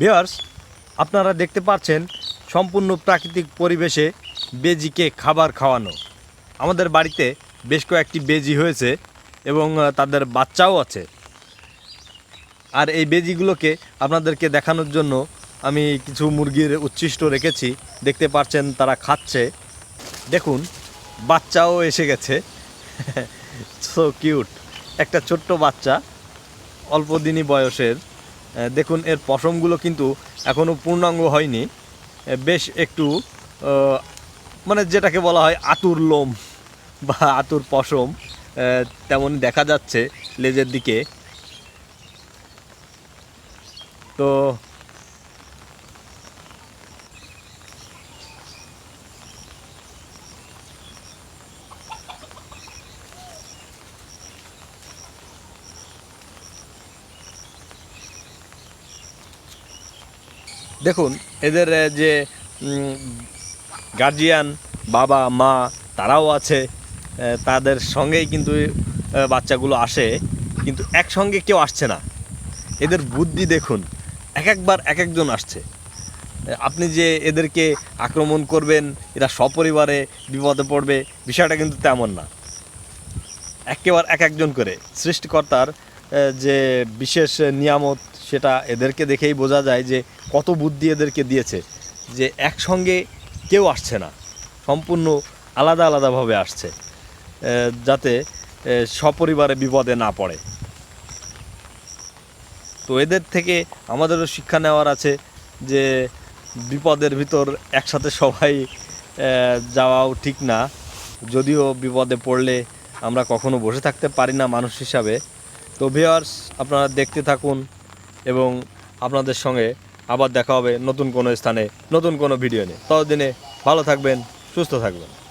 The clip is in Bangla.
ভিওয়ার্স আপনারা দেখতে পাচ্ছেন সম্পূর্ণ প্রাকৃতিক পরিবেশে বেজিকে খাবার খাওয়ানো। আমাদের বাড়িতে বেশ কয়েকটি বেজি হয়েছে এবং তাদের বাচ্চাও আছে। আর এই বেজিগুলোকে আপনাদেরকে দেখানোর জন্য আমি কিছু মুরগির উচ্ছিষ্ট রেখেছি। দেখতে পাচ্ছেন তারা খাচ্ছে। দেখুন, বাচ্চাও এসে গেছে। সো কিউট একটা ছোট্ট বাচ্চা, অল্প দিনই বয়সের। দেখুন, এর পশমগুলো কিন্তু এখনও পূর্ণাঙ্গ হয়নি। বেশ একটু মানে যেটাকে বলা হয় আতুর লোম বা আতুর পশম তেমন দেখা যাচ্ছে লেজের দিকে। তো দেখুন, এদের যে গার্জিয়ান বাবা, মা, তারাও আছে তাদের সঙ্গেই কিন্তু বাচ্চাগুলো আসে, কিন্তু একসঙ্গে কেউ আসছে না। এদের বুদ্ধি দেখুন, এক একবার এক একজন আসছে। আপনি যে এদেরকে আক্রমণ করবেন, এরা সপরিবারে বিপদে পড়বে, বিষয়টা কিন্তু তেমন না। একেবারে এক একজন করে, সৃষ্টিকর্তার যে বিশেষ নিয়ামত সেটা এদেরকে দেখেই বোঝা যায় যে কত বুদ্ধি এদেরকে দিয়েছে, যে একসঙ্গে কেউ আসছে না, সম্পূর্ণ আলাদা আলাদাভাবে আসছে যাতে সপরিবারে বিপদে না পড়ে। তো এদের থেকে আমাদেরও শিক্ষা নেওয়ার আছে যে বিপদের ভিতর একসাথে সবাই যাওয়াও ঠিক না। যদিও বিপদে পড়লে আমরা কখনো বসে থাকতে পারি না মানুষ হিসাবে। তো ভিওয়ার্স আপনারা দেখতে থাকুন এবং আপনাদের সঙ্গে আবার দেখা হবে নতুন কোনো স্থানে, নতুন কোনো ভিডিও নিয়ে। ততদিনে ভালো থাকবেন, সুস্থ থাকবেন।